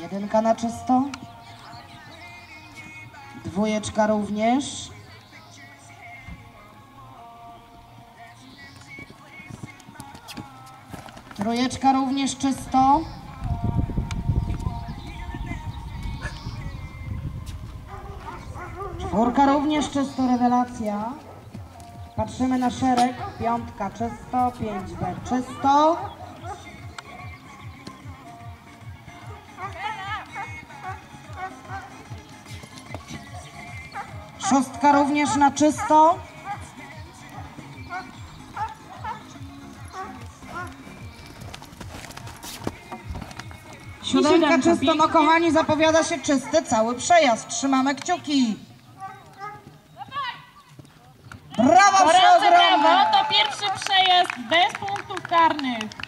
Jedynka na czysto. Dwójeczka również. Trójeczka również czysto. Czwórka również czysto, rewelacja. Patrzymy na szereg. Piątka czysto, 5B czysto. Szóstka również na czysto. Siódemka czysto, no kochani, zapowiada się czysty cały przejazd. Trzymamy kciuki. Brawo, Gorące przeogromne! brawo, to pierwszy przejazd bez punktów karnych.